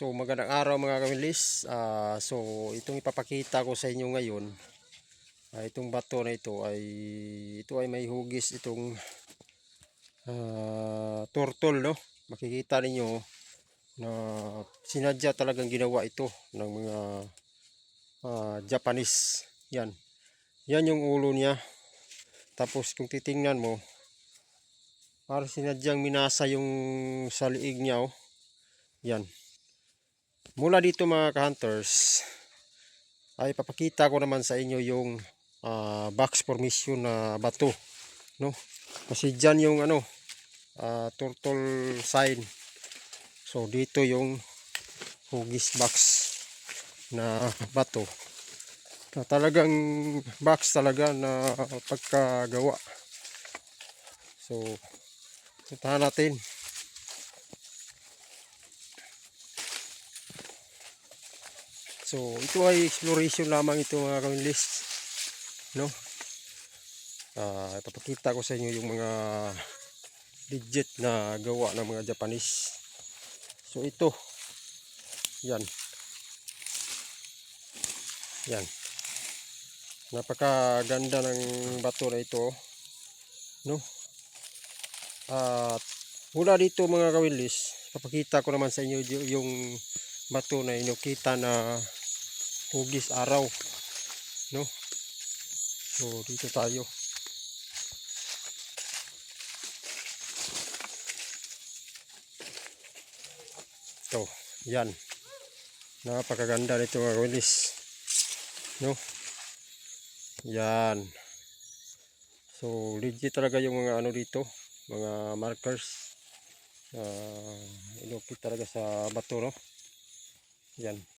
So magandang araw mga kamilis. Ah, so itong ipapakita ko sa inyo ngayon, ah, itong bato na ito ay ito ay may hugis itong ah, turtle no. Makikita ninyo na sinadya talagang ginawa ito ng mga ah, Japanese. Yan. Yan yung ulo niya. Tapos kung titingnan mo, parang sinadyang minasa yung sa liig niya oh. Yan. Mula dito mga ka-hunters, ay papakita ko naman sa inyo yung ah, box formation na bato. No? Kasi dyan yung ano, ah, turtle sign. So dito yung hugis box na bato. Na talagang box talaga na pagkagawa. So, puntahan natin. So, ito ay exploration lamang ito mga kamilis. No? Ah, ipapakita ko sa inyo yung mga legit na gawa ng mga Japanese. So, ito. Yan. Yan. Napakaganda ng bato na ito. No? At mula dito mga kawilis, papakita ko naman sa inyo yung bato na inukita na hugis araw. No? So, dito tayo. Ito, yan. Napakaganda nito mga kawilis. No? Yan. So, legit talaga yung mga ano dito, mga markers. Uh, inukit talaga sa bato, no? Yan.